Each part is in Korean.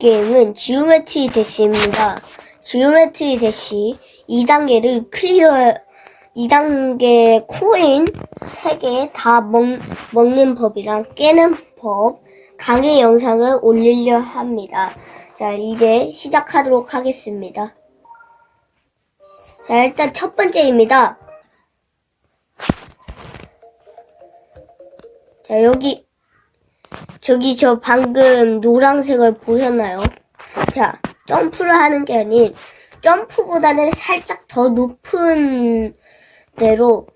게임은 지오메트리 대시입니다. 지오메트리 대시 2단계를 클리어, 2단계 코인 3개 다 먹, 먹는 법이랑 깨는 법 강의 영상을 올리려 합니다. 자, 이제 시작하도록 하겠습니다. 자, 일단 첫 번째입니다. 자, 여기, 저기 저 방금 노란색을 보셨나요? 자, 점프를 하는 게 아닌 점프보다는 살짝 더 높은 데로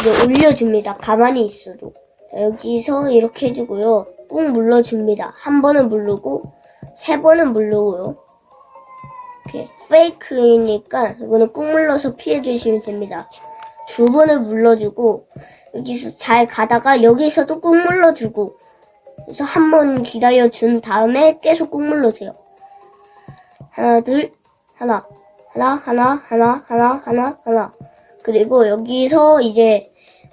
이제 올려줍니다. 가만히 있어도. 자, 여기서 이렇게 해주고요. 꾹 눌러줍니다. 한 번은 누르고 세 번은 누르고요. 이렇게 페이크이니까 이거는 꾹 눌러서 피해 주시면 됩니다. 두 번을 눌러주고 여기서 잘 가다가 여기서도 꾹 눌러주고 그래서 한 번 기다려 준 다음에 계속 꾹 눌러세요. 하나 둘 하나 하나 하나 하나 하나 하나 하나 그리고 여기서 이제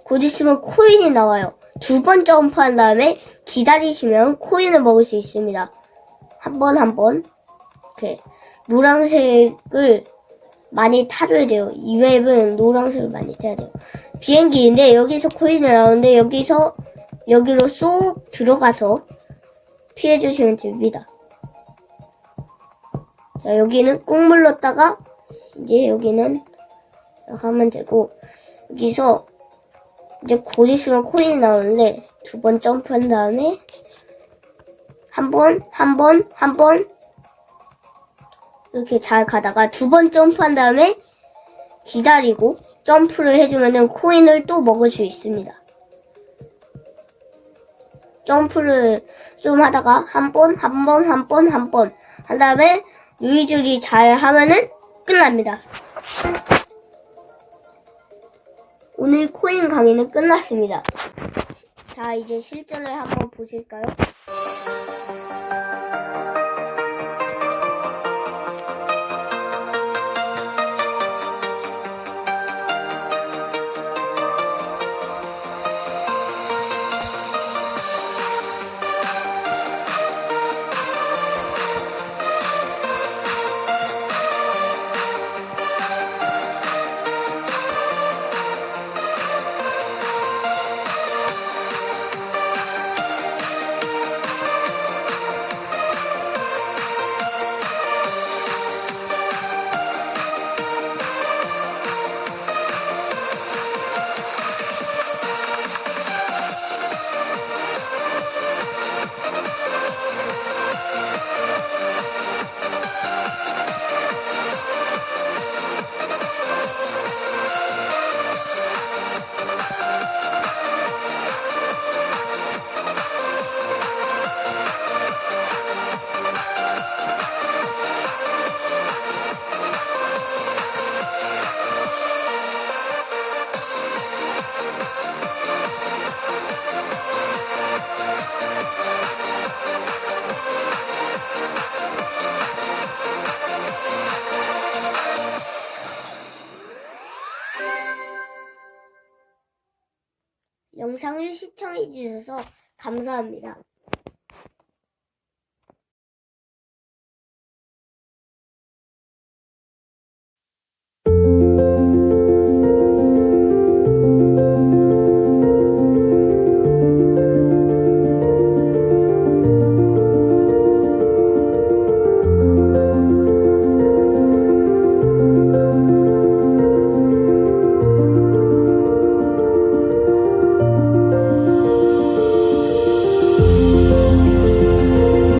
곧 있으면 코인이 나와요. 두 번 점프한 다음에 기다리시면 코인을 먹을 수 있습니다. 한 번 한 번 이렇게 노란색을 많이 타줘야 돼요. 이 웹은 노란색을 많이 타야 돼요. 비행기인데 여기서 코인이 나오는데 여기서 여기로 쏙 들어가서 피해 주시면 됩니다. 자, 여기는 꾹 눌렀다가 이제 여기는 하면 되고 여기서 이제 곧 있으면 코인이 나오는데 두 번 점프한 다음에 한 번, 한 번, 한 번 이렇게 잘 가다가 두 번 점프한 다음에 기다리고 점프를 해주면은 코인을 또 먹을 수 있습니다. 점프를 좀 하다가 한 번, 한 번, 한 번, 한 번 한 다음에 유이줄이 잘 하면은 끝납니다. 오늘 코인 강의는 끝났습니다. 자, 이제 실전을 한번 보실까요? 영상을 시청해 주셔서 감사합니다.